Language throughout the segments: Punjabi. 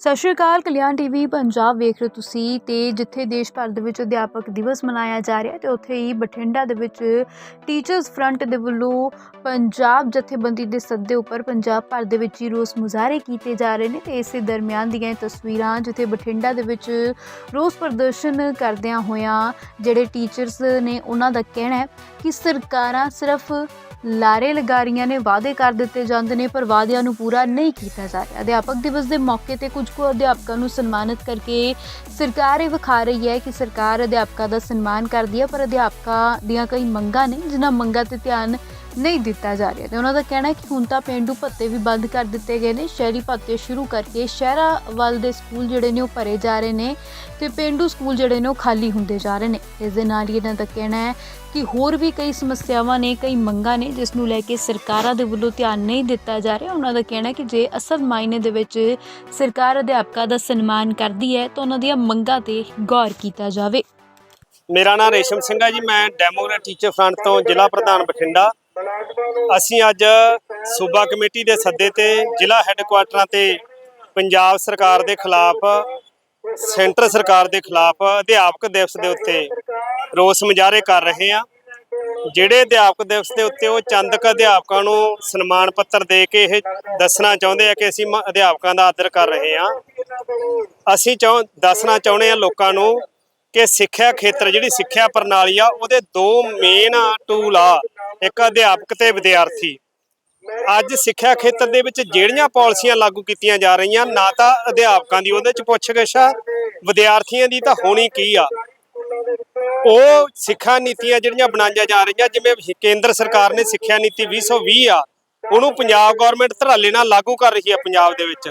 ਸਤਿ ਸ਼੍ਰੀ ਅਕਾਲ, ਕਲਿਆਣ ਟੀਵੀ, ਪੰਜਾਬ ਵੇਖ ਰਹੇ ਹੋ ਤੁਸੀਂ ਤੇ ਜਿੱਥੇ ਦੇਸ਼ ਭਰ ਦੇ ਵਿੱਚ ਅਧਿਆਪਕ ਦਿਵਸ ਮਨਾਇਆ ਜਾ ਰਿਹਾ ਤੇ ਉੱਥੇ ਹੀ ਬਠਿੰਡਾ ਦੇ ਵਿੱਚ ਟੀਚਰਸ ਫਰੰਟ ਦੇ ਵੱਲੋਂ ਪੰਜਾਬ ਜਥੇਬੰਦੀ ਦੇ ਸੱਦੇ ਉੱਪਰ ਪੰਜਾਬ ਭਰ ਦੇ ਵਿੱਚ ਹੀ ਰੋਸ ਮੁਜ਼ਾਹਰੇ ਕੀਤੇ ਜਾ ਰਹੇ ਨੇ ਤੇ ਇਸੇ ਦਰਮਿਆਨ ਦੀਆਂ ਤਸਵੀਰਾਂ ਜਿੱਥੇ ਬਠਿੰਡਾ ਦੇ ਵਿੱਚ ਰੋਸ ਪ੍ਰਦਰਸ਼ਨ ਕਰਦਿਆਂ ਹੋਇਆਂ ਜਿਹੜੇ ਟੀਚਰਸ ਨੇ ਉਹਨਾਂ ਦਾ ਕਹਿਣਾ ਹੈ ਕਿ ਸਰਕਾਰਾਂ ਸਿਰਫ ਲਾਰੇ ਲਗਾ ਰਹੀਆਂ ਨੇ, ਵਾਅਦੇ ਕਰ ਦਿੱਤੇ ਜਾਂਦੇ ਨੇ, ਪਰ ਵਾਅਦਿਆਂ ਨੂੰ ਪੂਰਾ ਨਹੀਂ ਕੀਤਾ ਜਾ ਰਿਹਾ। ਅਧਿਆਪਕ ਦਿਵਸ ਦੇ ਮੌਕੇ ਤੇ ਕੁਝ ਕੁ ਅਧਿਆਪਕਾਂ ਨੂੰ ਸਨਮਾਨਿਤ ਕਰਕੇ ਸਰਕਾਰ ਇਹ ਵਿਖਾ ਰਹੀ ਹੈ ਕਿ ਸਰਕਾਰ ਅਧਿਆਪਕਾਂ ਦਾ ਸਨਮਾਨ ਕਰਦੀ ਹੈ ਪਰ ਅਧਿਆਪਕਾਂ ਦੀਆਂ ਕਈ ਮੰਗਾਂ ਨੇ ਜਿਨ੍ਹਾਂ ਮੰਗਾਂ ਤੇ ਧਿਆਨ ਨਹੀਂ ਦਿੱਤਾ ਜਾ ਰਿਹਾ ਤੇ ਉਹਨਾਂ ਦਾ ਕਹਿਣਾ ਹੈ ਕਿ ਹੁਣ ਤਾਂ ਪਿੰਡੂ ਭੱਤੇ ਵੀ ਬੰਦ ਕਰ ਦਿੱਤੇ ਗਏ ਨੇ, ਸ਼ਹਿਰੀ ਭੱਤੇ ਸ਼ੁਰੂ ਕਰਕੇ ਸ਼ਹਿਰਾਂ ਵੱਲ ਦੇ ਸਕੂਲ ਜਿਹੜੇ ਨੇ ਉਹ ਭਰੇ ਜਾ ਰਹੇ ਨੇ ਤੇ ਪਿੰਡੂ ਸਕੂਲ ਜਿਹੜੇ ਨੇ ਉਹ ਖਾਲੀ ਹੁੰਦੇ ਜਾ ਰਹੇ ਨੇ। ਇਸ ਦੇ ਨਾਲ ਹੀ ਇਹਨਾਂ ਦਾ ਕਹਿਣਾ ਹੈ ਕਿ ਹੋਰ ਵੀ ਕਈ ਸਮੱਸਿਆਵਾਂ ਨੇ, ਕਈ ਮੰਗਾਂ ਨੇ ਜਿਸ ਨੂੰ ਲੈ ਕੇ ਸਰਕਾਰਾਂ ਦੇ ਵੱਲੋਂ ਧਿਆਨ ਨਹੀਂ ਦਿੱਤਾ ਜਾ ਰਿਹਾ। ਉਹਨਾਂ ਦਾ ਕਹਿਣਾ ਕਿ ਜੇ ਅਸਲ ਮਾਇਨੇ ਦੇ ਵਿੱਚ ਸਰਕਾਰ ਅਧਿਆਪਕਾਂ ਦਾ ਸਨਮਾਨ ਕਰਦੀ ਹੈ ਤਾਂ ਉਹਨਾਂ ਦੀਆਂ ਮੰਗਾਂ ਤੇ ਗੌਰ ਕੀਤਾ ਜਾਵੇ। ਮੇਰਾ ਨਾਮ ਰੇਸ਼ਮ ਸਿੰਘ ਹੈ ਜੀ, ਮੈਂ ਡੈਮੋਕ੍ਰੈਟ ਟੀਚਰ ਫਰੰਟ ਤੋਂ ਜ਼ਿਲ੍ਹਾ ਪ੍ਰਧਾਨ ਬਠਿੰਡਾ। ਅਸੀਂ ਅੱਜ ਸੂਬਾ ਕਮੇਟੀ ਦੇ ਸੱਦੇ ਤੇ ਜ਼ਿਲ੍ਹਾ ਹੈੱਡਕੁਆਟਰਾਂ ਤੇ ਪੰਜਾਬ ਸਰਕਾਰ ਦੇ ਖਿਲਾਫ, ਸੈਂਟਰ ਸਰਕਾਰ ਦੇ ਖਿਲਾਫ ਅਧਿਆਪਕ ਦਿਵਸ ਦੇ ਉੱਤੇ ਰੋਸ ਮੁਜ਼ਾਹਰੇ ਕਰ ਰਹੇ ਹਾਂ। ਜਿਹੜੇ ਅਧਿਆਪਕ ਦਿਵਸ ਦੇ ਉੱਤੇ ਉਹ ਚੰਦਕ ਅਧਿਆਪਕਾਂ ਨੂੰ ਸਨਮਾਨ ਪੱਤਰ ਦੇ ਕੇ ਇਹ ਦੱਸਣਾ ਚਾਹੁੰਦੇ ਆ ਕਿ ਅਸੀਂ ਮ- ਅਧਿਆਪਕਾਂ ਦਾ ਆਦਰ ਕਰ ਰਹੇ ਹਾਂ। ਅਸੀਂ ਚਾਹ ਦੱਸਣਾ ਚਾਹੁੰਦੇ ਹਾਂ ਲੋਕਾਂ ਨੂੰ ਕਿ ਸਿੱਖਿਆ ਖੇਤਰ, ਜਿਹੜੀ ਸਿੱਖਿਆ ਪ੍ਰਣਾਲੀ ਆ, ਉਹਦੇ ਦੋ ਮੇਨ ਟੂਲ ਆ। ਇੱਕ ਅਧਿਆਪਕ ਤੇ ਵਿਦਿਆਰਥੀ। ਅੱਜ ਸਿੱਖਿਆ ਖੇਤਰ ਦੇ ਵਿੱਚ ਜਿਹੜੀਆਂ ਪਾਲਿਸੀਆਂ ਲਾਗੂ ਕੀਤੀਆਂ ਜਾ ਰਹੀਆਂ, ਨਾ ਤਾਂ ਅਧਿਆਪਕਾਂ ਦੀ, ਉਹਦੇ ਚ ਪੁੱਛਗਿੱਛ ਆ, ਵਿਦਿਆਰਥੀਆਂ ਦੀ ਤਾਂ ਹੋਣੀ ਕੀ ਆ। ਉਹ ਸਿੱਖਿਆ ਨੀਤੀਆਂ ਜਿਹੜੀਆਂ ਬਣਾਈਆਂ ਜਾ ਰਹੀਆਂ, ਜਿਵੇਂ ਕੇਂਦਰ ਸਰਕਾਰ ਨੇ ਸਿੱਖਿਆ ਨੀਤੀ 2020 ਆ, ਉਹਨੂੰ ਪੰਜਾਬ ਗਵਰਨਮੈਂਟ ਧਰਾਲੇ ਨਾਲ ਲਾਗੂ ਕਰ ਰਹੀ ਹੈ ਪੰਜਾਬ ਦੇ ਵਿੱਚ।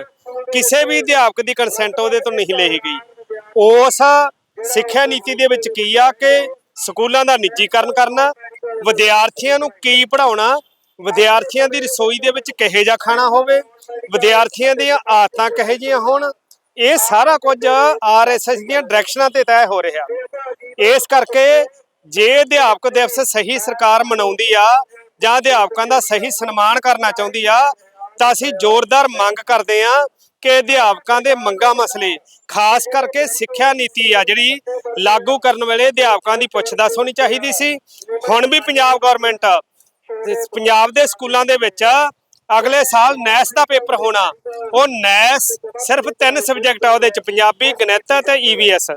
ਕਿਸੇ ਵੀ ਅਧਿਆਪਕ ਦੀ ਕੰਸੈਂਟ ਉਹਦੇ ਤੋਂ ਨਹੀਂ ਲਈ ਗਈ। ਉਸ ਸਿੱਖਿਆ ਨੀਤੀ ਦੇ ਵਿੱਚ ਕੀ ਆ ਕਿ ਸਕੂਲਾਂ ਦਾ ਨਿੱਜੀਕਰਨ ਕਰਨਾ ਵਿਦਿਆਰਥੀਆਂ ਨੂੰ ਕੀ ਪੜਾਉਣਾ ਵਿਦਿਆਰਥੀਆਂ ਦੀ ਰਸੋਈ ਦੇ ਵਿੱਚ ਕਿਹੋ ਜਿਹਾ ਖਾਣਾ ਹੋਵੇ? ਵਿਦਿਆਰਥੀਆਂ ਦੀਆਂ ਆਦਤਾਂ ਕਿਹੋ ਜਿਹੀਆਂ ਹੋਣ? ਇਹ ਸਾਰਾ ਕੁਝ ਆਰਐਸਐਸ ਦੀਆਂ ਡਾਇਰੈਕਸ਼ਨਾਂ ਤੇ ਤੈਅ ਹੋ ਰਿਹਾ। ਇਸ ਕਰਕੇ ਜੇ ਅਧਿਆਪਕ ਦਿਵਸ ਸਹੀ ਸਰਕਾਰ ਮਨਾਉਂਦੀ ਆ ਜਾਂ ਅਧਿਆਪਕਾਂ ਦਾ ਸਹੀ ਸਨਮਾਨ ਕਰਨਾ ਚਾਹੁੰਦੀ ਆ, ਤਾਂ ਅਸੀਂ ਜ਼ੋਰਦਾਰ ਮੰਗ ਕਰਦੇ ਆ ਕਿ ਅਧਿਆਪਕਾਂ ਦੇ ਮੰਗਾਂ ਮਸਲੇ ਖਾਸ ਕਰਕੇ ਸਿੱਖਿਆ ਨੀਤੀ ਆ ਜਿਹੜੀ ਲਾਗੂ ਕਰਨ ਵੇਲੇ ਅਧਿਆਪਕਾਂ ਦੀ ਪੁੱਛਦਾਸ ਹੋਣੀ ਚਾਹੀਦੀ ਸੀ। ਹੁਣ ਵੀ ਪੰਜਾਬ ਗਵਰਨਮੈਂਟ ਪੰਜਾਬ ਦੇ ਸਕੂਲਾਂ ਦੇ ਵਿੱਚ ਅਗਲੇ ਸਾਲ ਨੈਸ ਦਾ ਪੇਪਰ ਹੋਣਾ। ਉਹ ਨੈਸ ਸਿਰਫ ਤਿੰਨ ਸਬਜੈਕਟ ਆ ਉਹਦੇ ਚ ਪੰਜਾਬੀ ਗਣਿਤ ਤੇ ਈਵੀਐਸ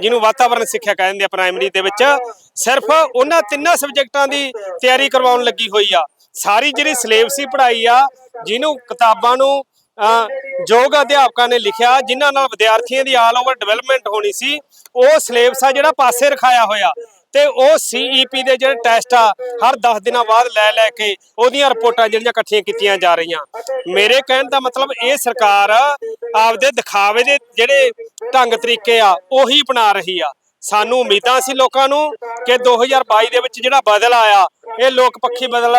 ਜਿਹਨੂੰ ਵਾਤਾਵਰਣ ਸਿੱਖਿਆ ਕਹਿੰਦੇ ਆ ਪ੍ਰਾਇਮਰੀ ਦੇ ਵਿੱਚ। ਸਿਰਫ ਉਹਨਾਂ ਤਿੰਨਾਂ ਸਬਜੈਕਟਾਂ ਦੀ ਤਿਆਰੀ ਕਰਵਾਉਣ ਲੱਗੀ ਹੋਈ ਆ। ਸਾਰੀ ਜਿਹੜੀ ਸਿਲੇਬਸੀ ਪੜ੍ਹਾਈ ਆ ਜਿਹਨੂੰ ਕਿਤਾਬਾਂ ਨੂੰ ਅ, ਯੋਗ ਅਧਿਆਪਕਾਂ ਨੇ ਲਿਖਿਆ, ਜਿਨ੍ਹਾਂ ਨਾਲ ਵਿਦਿਆਰਥੀਆਂ ਦੀ ਆਲ ਓਵਰ ਡਿਵੈਲਪਮੈਂਟ ਹੋਣੀ ਸੀ, ਉਹ ਸਿਲੇਬਸ ਆ ਜਿਹੜਾ ਪਾਸੇ ਰਖਾਇਆ ਹੋਇਆ। ਤੇ ਉਹ ਸੀਈਪੀ ਦੇ ਜਿਹੜੇ ਟੈਸਟ ਆ, ਹਰ 10 ਦਿਨਾਂ ਬਾਅਦ ਲੈ ਲੈ ਕੇ ਉਹਦੀਆਂ ਰਿਪੋਰਟਾਂ ਜਿਹੜੀਆਂ ਇਕੱਠੀਆਂ ਕੀਤੀਆਂ ਜਾ ਰਹੀਆਂ। ਮੇਰੇ ਕਹਿਣ ਦਾ ਮਤਲਬ ਇਹ ਸਰਕਾਰ ਆਪਦੇ ਦਿਖਾਵੇ ਦੇ ਜਿਹੜੇ ਢੰਗ ਤਰੀਕੇ ਆ, ਉਹੀ ਅਪਣਾ ਰਹੀ ਆ। ਸਾਨੂੰ ਉਮੀਦਾਂ ਸੀ ਲੋਕਾਂ ਨੂੰ ਕਿ 2022 ਦੇ ਵਿੱਚ ਜਿਹੜਾ ਬਦਲ ਆਇਆ, ਇਹ ਲੋਕ ਪੱਖੀ ਬਦਲ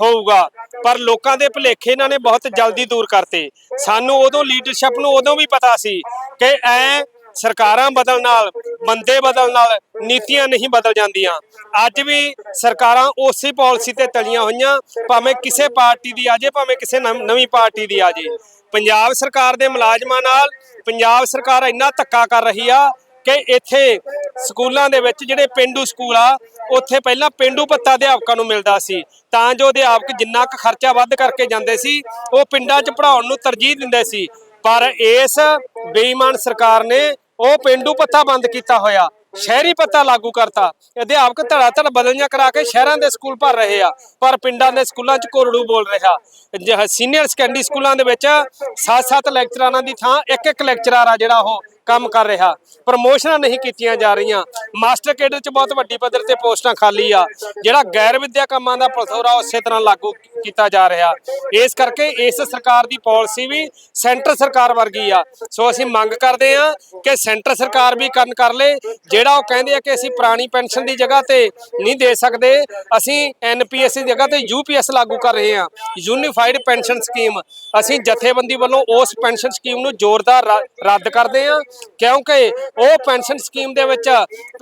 ਹੋਊਗਾ। ਪਰ ਲੋਕਾਂ ਦੇ ਭੁਲੇਖੇ ਇਹਨਾਂ ਨੇ ਬਹੁਤ ਜਲਦੀ ਦੂਰ ਕਰਤੇ। ਸਾਨੂੰ ਉਦੋਂ ਲੀਡਰਸ਼ਿਪ ਨੂੰ ਉਦੋਂ ਵੀ ਪਤਾ ਸੀ ਕਿ ਐ ਸਰਕਾਰਾਂ ਬਦਲਣ ਨਾਲ, ਬੰਦੇ ਬਦਲਣ ਨਾਲ ਨੀਤੀਆਂ ਨਹੀਂ ਬਦਲ ਜਾਂਦੀਆਂ। ਅੱਜ ਵੀ ਸਰਕਾਰਾਂ ਉਸੇ ਪਾਲਿਸੀ ਤੇ ਤਲੀਆਂ ਹੋਈਆਂ, ਭਾਵੇਂ ਕਿਸੇ ਪਾਰਟੀ ਦੀ ਆ ਜੇ ਭਾਵੇਂ ਕਿਸੇ ਨਵੀਂ ਪਾਰਟੀ ਦੀ ਆ ਜੇ ਪੰਜਾਬ ਸਰਕਾਰ ਦੇ ਮੁਲਾਜ਼ਮਾਂ ਨਾਲ ਪੰਜਾਬ ਸਰਕਾਰ ਇੰਨਾ ਧੱਕਾ ਕਰ ਰਹੀ ਆ ਕਿ ਇੱਥੇ ਸਕੂਲਾਂ ਦੇ ਵਿੱਚ ਜਿਹੜੇ ਪਿੰਡੂ ਸਕੂਲ ਆ, ਉੱਥੇ ਪਹਿਲਾਂ ਪਿੰਡੂ ਭੱਤਾ ਅਧਿਆਪਕਾਂ ਨੂੰ ਮਿਲਦਾ ਸੀ। ਤਾਂ ਜੋ ਅਧਿਆਪਕ ਜਿੰਨਾ ਕੁ ਖਰਚਾ ਵੱਧ ਕਰਕੇ ਜਾਂਦੇ ਸੀ, ਉਹ ਪਿੰਡਾਂ 'ਚ ਪੜਾਉਣ ਨੂੰ ਤਰਜੀਹ ਦਿੰਦੇ ਸੀ। ਪਰ ਇਸ ਬੇਈਮਾਨ ਸਰਕਾਰ ਨੇ ਉਹ ਪਿੰਡੂ ਪੱਤਾ ਬੰਦ ਕੀਤਾ ਹੋਇਆ, ਸ਼ਹਿਰੀ ਪੱਤਾ ਲਾਗੂ ਕਰਤਾ। ਅਧਿਆਪਕ ਧੜਾ ਧੜ ਬਦਲੀਆਂ ਕਰਾ ਕੇ ਸ਼ਹਿਰਾਂ ਦੇ ਸਕੂਲ ਭਰ ਰਹੇ ਆ, ਪਰ ਪਿੰਡਾਂ ਦੇ ਸਕੂਲਾਂ 'ਚ ਕੋਰੜੂ ਬੋਲ ਰਿਹਾ। ਸੀਨੀਅਰ ਸੈਕੰਡਰੀ ਸਕੂਲਾਂ ਦੇ ਵਿੱਚ ਸੱਤ-ਸੱਤ ਲੈਕਚਰਾਰਾਂ ਦੀ ਥਾਂ ਇੱਕ ਇੱਕ ਲੈਕਚਰਾਰ ਆ ਜਿਹੜਾ ਉਹ ਕੰਮ ਕਰ ਰਿਹਾ। ਪ੍ਰਮੋਸ਼ਨਾਂ ਨਹੀਂ ਕੀਤੀਆਂ ਜਾ ਰਹੀਆਂ। ਮਾਸਟਰ ਕੇਡਰ 'ਚ ਬਹੁਤ ਵੱਡੀ ਪੱਧਰ ਤੇ ਪੋਸਟਾਂ ਖਾਲੀ ਆ। ਜਿਹੜਾ ਗੈਰ ਵਿਦਿਆ ਕੰਮਾਂ ਦਾ ਪਲਥੋਰਾ ਉਸੇ ਤਰ੍ਹਾਂ ਲਾਗੂ ਕੀਤਾ ਜਾ ਰਿਹਾ। ਇਸ ਕਰਕੇ ਇਸ ਸਰਕਾਰ ਦੀ ਪਾਲਿਸੀ ਵੀ ਸੈਂਟਰ ਸਰਕਾਰ ਵਰਗੀ ਆ। ਸੋ ਅਸੀਂ ਮੰਗ ਕਰਦੇ ਆ ਕਿ ਸੈਂਟਰ ਸਰਕਾਰ ਵੀ ਕਰਨ ਕਰ ਲੇ। ਜਿਹੜਾ ਉਹ ਕਹਿੰਦੇ ਆ ਕਿ ਅਸੀਂ ਪੁਰਾਣੀ ਪੈਨਸ਼ਨ ਦੀ ਜਗ੍ਹਾ ਤੇ ਨਹੀਂ ਦੇ ਸਕਦੇ, ਅਸੀਂ ਐਨਪੀਐਸ ਦੀ ਜਗ੍ਹਾ ਤੇ ਯੂਪੀਐਸ ਲਾਗੂ ਕਰ ਰਹੇ ਆ ਯੂਨੀਫਾਈਡ ਪੈਨਸ਼ਨ ਸਕੀਮ ਅਸੀਂ ਜਥੇਬੰਦੀ ਵੱਲੋਂ ਉਸ ਪੈਨਸ਼ਨ ਸਕੀਮ ਨੂੰ ਜ਼ੋਰਦਾਰ ਰ- ਰੱਦ ਕਰਦੇ ਆ ਕਿਉਂਕਿ ਉਹ ਪੈਨਸ਼ਨ ਸਕੀਮ ਦੇ ਵਿੱਚ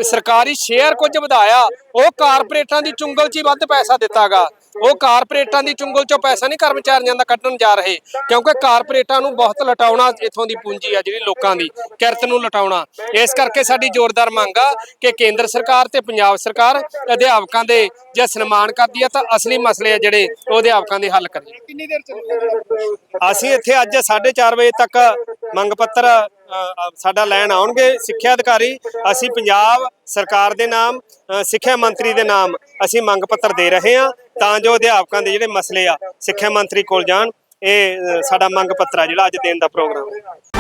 ਸਰਕਾਰੀ ਸ਼ੇਅਰ ਕੁਝ ਵਧਾਇਆ ਉਹ ਕਾਰਪੋਰੇਟਾਂ ਦੀ ਚੁੰਗਲ 'ਚ ਹੀ ਵੱਧ ਪੈਸਾ ਦਿੱਤਾਗਾ। ਉਹ ਕਾਰਪੋਰੇਟਾਂ ਦੀ ਚੁੰਗਲ ਚੋਂ ਪੈਸਾ ਨਹੀਂ ਕਰਮਚਾਰੀਆਂ ਦਾ ਕੱਢਣ ਜਾ ਰਹੇ ਕਿਉਂਕਿ ਕਾਰਪੋਰੇਟਾਂ ਨੂੰ ਬਹੁਤ ਲਟਾਉਣਾ ਇਥੋਂ ਦੀ ਪੂੰਜੀ ਆ ਜਿਹੜੀ ਲੋਕਾਂ ਦੀ ਕਿਰਤ ਨੂੰ ਲਟਾਉਣਾ। ਇਸ ਕਰਕੇ ਸਾਡੀ ਜ਼ੋਰਦਾਰ ਮੰਗ ਆ ਕਿ ਕੇਂਦਰ ਸਰਕਾਰ ਤੇ ਪੰਜਾਬ ਸਰਕਾਰ ਅਧਿਆਪਕਾਂ ਦੇ ਜੇ ਸਨਮਾਨ ਕਰਦੀ ਆ ਤਾਂ ਅਸਲੀ ਮਸਲੇ ਆ ਜਿਹੜੇ ਉਹ ਅਧਿਆਪਕਾਂ ਦੇ ਹੱਲ ਕਰੇ ਕਿੰਨੀ ਦੇਰ ਚੱਲੂਗਾ ਅਸੀਂ ਇੱਥੇ ਅੱਜ 4:30 ਵਜੇ ਤੱਕ ਮੰਗ ਪੱਤਰ ਸਾਡਾ ਲੈਣ ਆਉਣਗੇ ਸਿੱਖਿਆ ਅਧਿਕਾਰੀ, ਅਸੀਂ ਪੰਜਾਬ ਸਰਕਾਰ ਦੇ ਨਾਮ ਸਿੱਖਿਆ ਮੰਤਰੀ ਦੇ ਨਾਮ ਅਸੀਂ ਮੰਗ ਪੱਤਰ ਦੇ ਰਹੇ ਹਾਂ ਤਾਂ ਜੋ ਅਧਿਆਪਕਾਂ ਦੇ ਜਿਹੜੇ ਮਸਲੇ ਆ ਸਿੱਖਿਆ ਮੰਤਰੀ ਕੋਲ ਜਾਣ, ਇਹ ਸਾਡਾ ਮੰਗ ਪੱਤਰ ਆ ਜਿਹੜਾ ਅੱਜ ਦੇਣ ਦਾ ਪ੍ਰੋਗਰਾਮ ਹੈ।